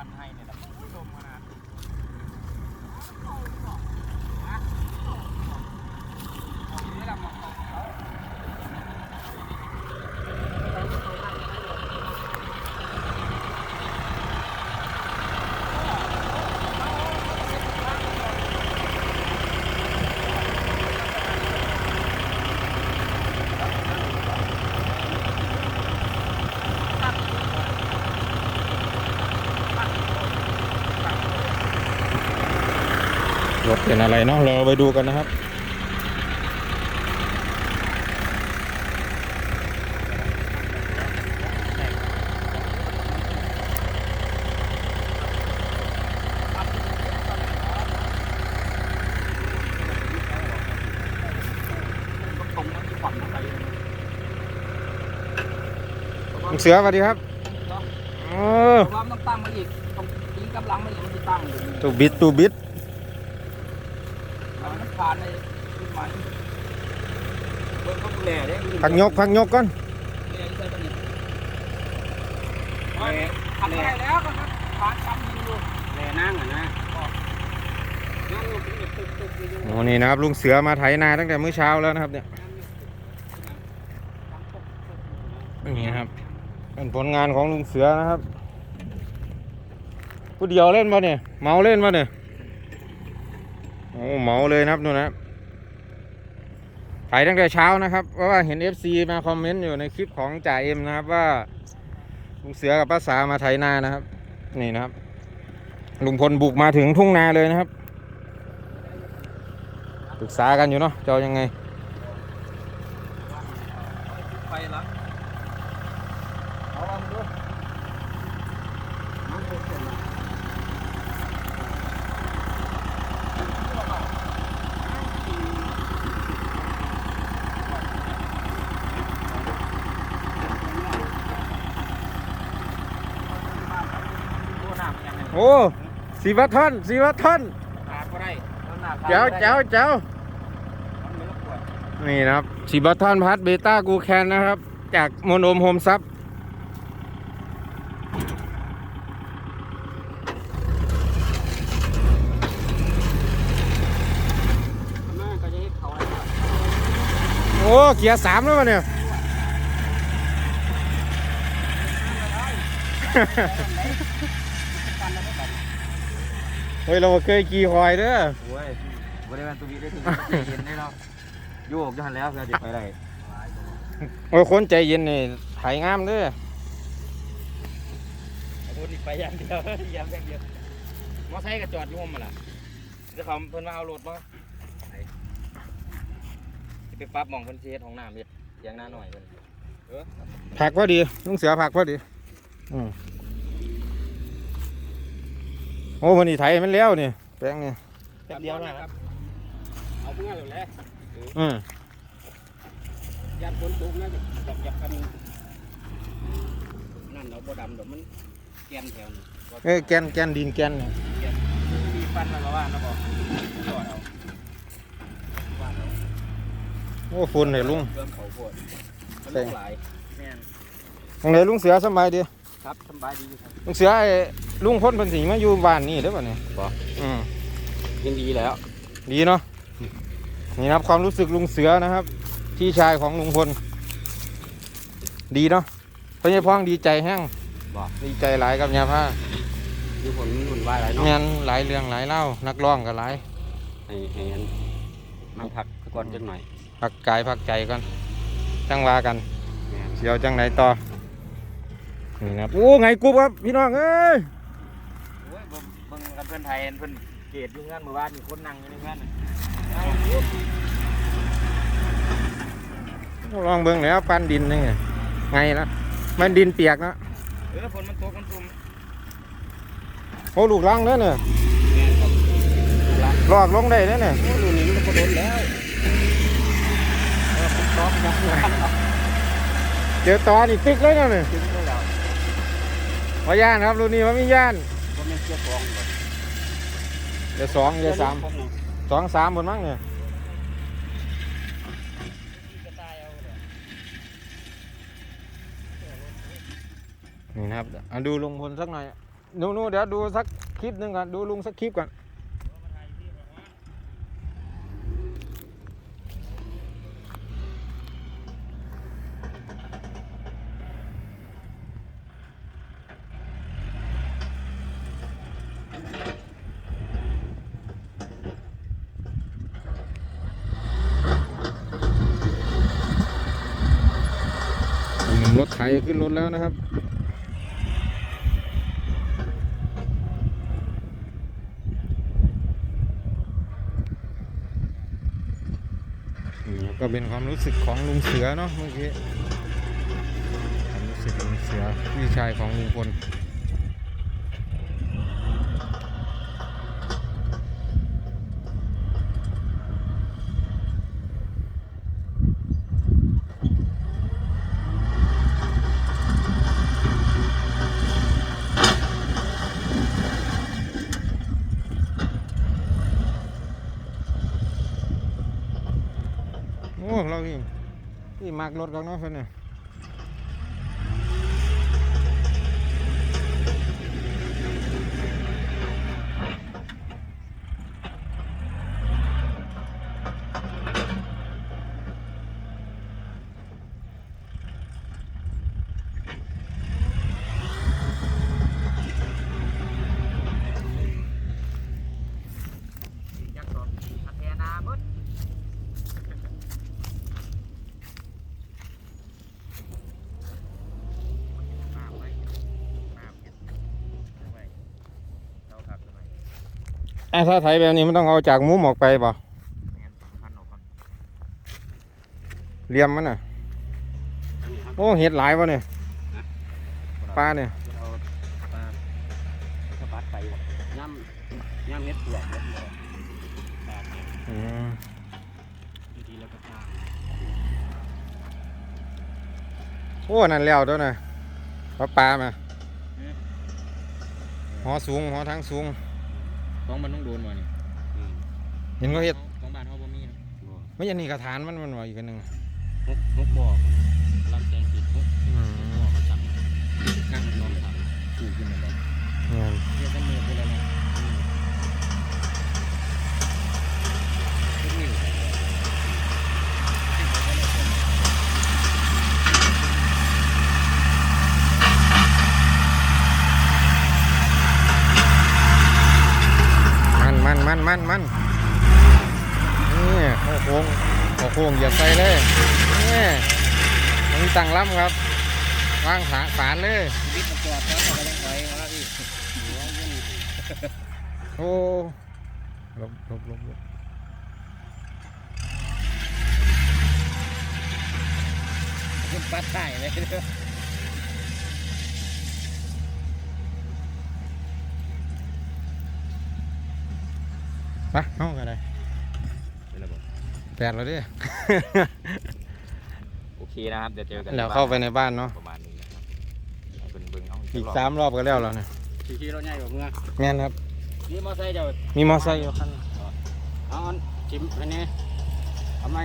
ปันให้เนี่ยแบบชมขนาดไม่ดำหรอกเขา รถเป็นอะไรเนาะเราไปดูกันนะครับตรงนั้นที่ฝันไปลุงเสือสวัสดีครับเออเพราะว่ามันต้องตั้งมาอีกต้องยิงกำลังมาอีกมันจะตั้งอยู่ ตูบิดตูบิดมัน ผ่านในขึ้นมาเบิ่งเขาดูแลเด้พักยกพักยกก่อนแลใส่ปะเนี่ยแลผ่านได้แล้วก็ครับผ่านซ้ำยิงดูแลนั่งอะนะนั่งอยู่ตึกตึกตึกอยู่ โอ้นี่นะครับลุงเสือมาไถนาตั้งแต่มื้อเช้าแล้วนะครับเนี่ยนี่นะครับเป็นผลงานของลุงเสือนะครับผู้เดียวเล่นมาเนี่ยเมาเล่นมาเนี่ยโอ้เมาเลยนะครับนู่นนะครับไถตั้งแต่เช้านะครับ เพราะว่าเห็น FC มาคอมเมนต์อยู่ในคลิปของจ่าเอ็มนะครับว่าลุงเสือกับป้าสามาไถนานะครับ นี่นะครับ ลุงพลบุกมาถึงทุ่งนาเลยนะครับปรึกษากันอยู่เนาะจะยังไงไปแล้วเอาลองดูมันเป็นส่วนไหน ตัวหนักยังไง โอ้สีวัตทอนสีวัตทอนขาดก็ได้ตัวหนักเจ้าเจ้าเจ้ามันไม่รบกวนนี่นะครับสีวัตทอนพัดเบต้ากูแคนนะครับ จากโมโนมโฮมซับน่าก็จะให้เขาอะไรครับโอ้เกียร์สามแล้ววะเนี่ย กันแล้วก็แบบ เฮ้ยเราเคยขี่คอยเด้อโอ้ยบริเวณตัวนี้ได้ถึงใจเย็นได้เนาะโยกจะหันแล้วเพื่อจะไปได้โอ้ยคนใจเย็นนี่ไถงามเด้อพูดไปอย่างเดียวย้ำอย่างเดียวมอไซค์ก็จอดอยู่ห้องมาล่ะจะเขาเพิ่นมาเอารถมาไปปรั๊บมองเพิ่นเช็ดห้องน้ำเฮ็ดอย่างหน้าหน่อยเพิ่นเออผักพอดีลุงเสือผักพอดีอืม โอ้วันนี้ไถมันแล้วนี่แปลงนี่แป๊บเดียวนะครับเอาเพื่อนเลยแหละอืมยันฝนตกนะจับจับกันนั่นเราบ่ดำดอกมันแกนแถวนี้เอ้ยแกนแกนดินแกนนี่มีฟันมาแล้วว่านะบอกจอดเอาว่าเอาโอ้ฝุ่นเลยลุงเริ่มเขาปวดมันใช่ลงหลายแม่นตรงไหนลุงเสือสำบายดี ครับสบายดีอยู่ครับลุงเสือไอ้ลุงพ้นเป็นสีมาอยู่บ้านนี่เด้อป่ะเนี่ยบ่อืมยังดีแล้ว ดีเนาะนี่นะครับความรู้สึกลุงเสือนะครับ พี่ชายของลุงพลดีเนาะพญาพ้องดีใจแห้งบ่ ดีใจหลายกับยาผ้าอยู่ผลหุ่นวายหลายเนาะงานหลายเรื่องหลายเล่านักร้องก็หลายให้ให้อันมันพักก่อนจังหน่อยพักกายพักใจกันจังว่ากันแม่นเดี๋ยวจังไหนต่อ นี่นะครับโอ้ไงกุ๊บครับพี่น้องเอ้ยโอ้ยเบิ่งเบิ่งกันเพื่อนไทยเพื่อนเกตอยู่งานเมื่อวานมีคนนั่งอยู่ในงานน่ะลองเบิ่งแล้วปั้นดินนี่ไงไงนะมันดินเปียกนะเออฝนมันตกมันซุ่มโอ้ลูกลังเด้อเนี่ยแม่นครับถูกละลอกลงได้เด้อเนี่ยโอ้ลูกนี้มันก็โดนแล้วเออผมซ้อมยักษ์งานเอาเจอตอนี่ติ๊กเลยนะเนี่ย ถึงแล้ วว่าย่านครับรุ่นนี้ว่ามีย่านก็ไม่เชื่อฟองก่อนเดี๋ยวสองเดี๋ยวสามสองสามหมดมั้งเนี่ยนี่นะครับเอาดูลุงพลสักหน่อยหนูหนูเดี๋ยวดูสักคลิปหนึ่งก่อนดูลุงสักคลิปก่อน รถไถขึ้นรถแล้วนะครับ ก็เป็นความรู้สึกของลุงเสือเนาะเมื่อกี้ความรู้สึกลุงเสือพี่ชายของลุงพล นี่ที่มากรถกันเนาะเพื่อนเนี่ย อะถ้าไถแบบนี้มันต้องเอาจากมุมออกไปป่เลี่ยมมันน่ะอันนี้ครับโอ้เห็ดหลายป่ะเนี่ยปลาเนี่ยเอาปลาสะบัดไปย่ำย่ำเม็ดปลือกเม็ดเปลือกปลาเนี่ยอืมดีๆแล้วก็ปลาโอ้ นั่นแล้วตัวน่ะปลาปลามาหอสูงหอทางสูง ของมันต้องโดนวะนี่อืมเห็นเขาเห็ดของบ้านเขาบ่มีนะบ่ไม่ยันนี่กระถานมันมันว่าอีกอันหนึ่งฮุกฮุกบอกลำแจงติดฮุกอืมบอกเขาจับข้างมันลองทำถูกขึ้นมาแล้วเงี้ยเรียกกันมือไปแล้วนะทุกนิ้วไปเลย มัน มันมันมันมันนี่โอ้โหงโอ้โหงเหยียบใส่เลยนี่มันตั้งล้ำครับวางขาฝานเลยชีวิตมันจอดแล้วก็ต้องถอยมาพี่หัววุ่โอ้ลบลบลบลบคุณปัดถ่ายเลยเด้อ ไปห้องอะไรเป็นระบบแปดแล้วดิ โอเคนะครับเดี๋ยวเจอกันแล้วเข้าไปในบ้านเนาะประมาณนี้นะครับเอาเป็นเบิ้งเอาอีกสามรอบก็แล้วแล้วเนี่ยขี่ๆรถใหญ่กว่าเมื่อแม่นครับนี่มอไซค์เดี๋ยวมีมอไซค์อยู่คันเอาอันจิ้มอันนี้ทำไม